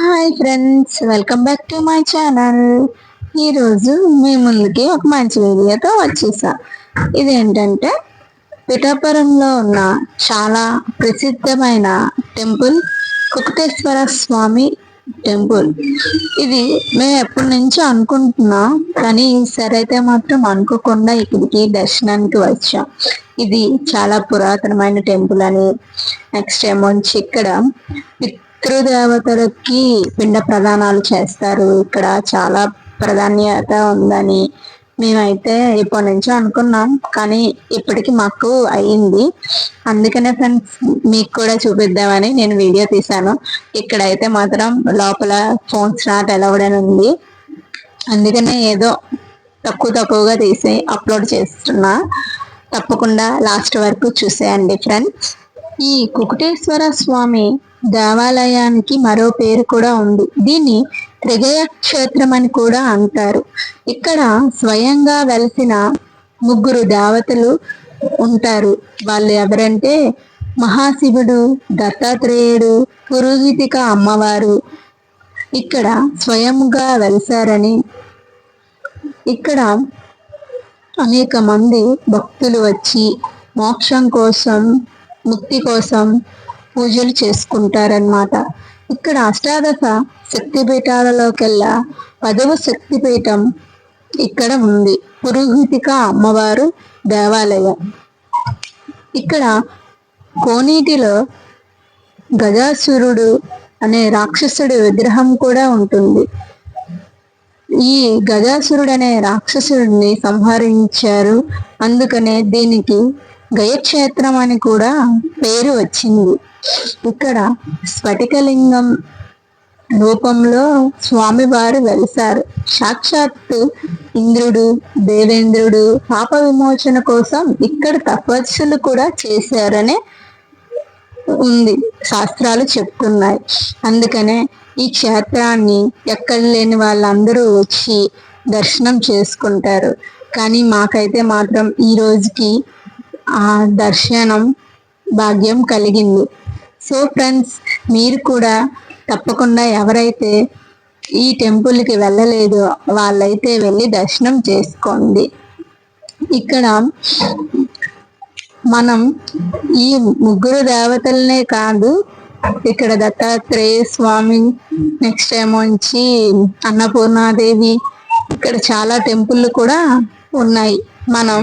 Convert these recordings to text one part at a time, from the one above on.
Hi friends welcome back to my channel ఈరోజు మీ ముందుకి ఒక మంచి వీడియోతో వచ్చేసా. ఇదేంటంటే పిఠాపురంలో ఉన్న చాలా ప్రసిద్ధమైన టెంపుల్ కుకటేశ్వర స్వామి టెంపుల్. ఇది మేము ఎప్పటి నుంచో అనుకుంటున్నాం కానీ ఈసారి అయితే మాత్రం అనుకోకుండా ఇక్కడికి దర్శనానికి వచ్చాం. ఇది చాలా పురాతనమైన టెంపుల్ అని నెక్స్ట్ ఏమో ఇక్కడ పితృదేవతలకి పిండ ప్రదానాలు చేస్తారు. ఇక్కడ చాలా ప్రాధాన్యత ఉందని మేమైతే ఇప్పటి నుంచో అనుకున్నాం. కానీ ఇప్పటికి మాకు అయ్యింది అందుకనే ఫ్రెండ్స్ మీకు కూడా చూపిద్దామని నేను వీడియో తీశాను. ఇక్కడైతే మాత్రం లోపల ఫోన్స్ నాట్ అలౌడ్ ఉంది. అందుకనే ఏదో తక్కువ తక్కువగా తీసి అప్లోడ్ చేస్తున్నా. తప్పకుండా లాస్ట్ వరకు చూసేయండి ఫ్రెండ్స్. ఈ కుకుటేశ్వర స్వామి దేవాలయానికి మరో పేరు కూడా ఉంది. దీన్ని త్రిగయ క్షేత్రం అని కూడా అంటారు. ఇక్కడ స్వయంగా వెలిసిన ముగ్గురు దేవతలు ఉంటారు. వాళ్ళు ఎవరంటే మహాశివుడు దత్తాత్రేయుడు పురోహితిక అమ్మవారు. ఇక్కడ స్వయంగా వెలిసారని ఇక్కడ అనేక మంది భక్తులు వచ్చి మోక్షం కోసం ముక్తి కోసం పూజలు చేసుకుంటారనమాట ఇక్కడ అష్టాదశ శక్తిపీఠాలలోకెల్లా పదవ శక్తిపీఠం ఇక్కడ ఉంది. పురోహితిక అమ్మవారు దేవాలయం. ఇక్కడ కోనీటిలో గజాసురుడు అనే రాక్షసుడి విగ్రహం కూడా ఉంటుంది. ఈ గజాసురుడు అనే రాక్షసుడిని సంహరించారు. అందుకనే దీనికి గయక్షేత్రం అని కూడా పేరు వచ్చింది. ఇక్కడ స్ఫటికలింగం రూపంలో స్వామివారు వెలిసారు. సాక్షాత్తు ఇంద్రుడు దేవేంద్రుడు పాప విమోచన కోసం ఇక్కడ తపస్సులు కూడా చేశారనే ఉంది. శాస్త్రాలు చెప్తున్నాయి. అందుకనే ఈ క్షేత్రాన్ని ఎక్కడ లేని వాళ్ళందరూ వచ్చి దర్శనం చేసుకుంటారు. కానీ మాకైతే మాత్రం ఈ రోజుకి ఆ దర్శనం భాగ్యం కలిగింది. సో ఫ్రెండ్స్ మీరు కూడా తప్పకుండా ఎవరైతే ఈ టెంపుల్కి వెళ్ళలేదో వాళ్ళైతే వెళ్ళి దర్శనం చేసుకోండి. ఇక్కడ మనం ఈ ముగ్గురు దేవతలనే కాదు ఇక్కడ దత్తాత్రేయ స్వామి నెక్స్ట్ వచ్చి అన్నపూర్ణాదేవి ఇక్కడ చాలా టెంపుల్ కూడా ఉన్నాయి. మనం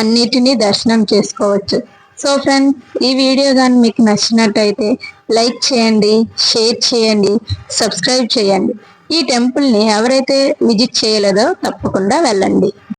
అన్నిటినీ దర్శనం చేసుకోవచ్చు. సో ఫ్రెండ్స్ ఈ వీడియో కానీ మీకు నచ్చినట్టయితే లైక్ చేయండి షేర్ చేయండి సబ్స్క్రైబ్ చేయండి. ఈ టెంపుల్ని ఎవరైతే విజిట్ చేయలేదో తప్పకుండా వెళ్ళండి.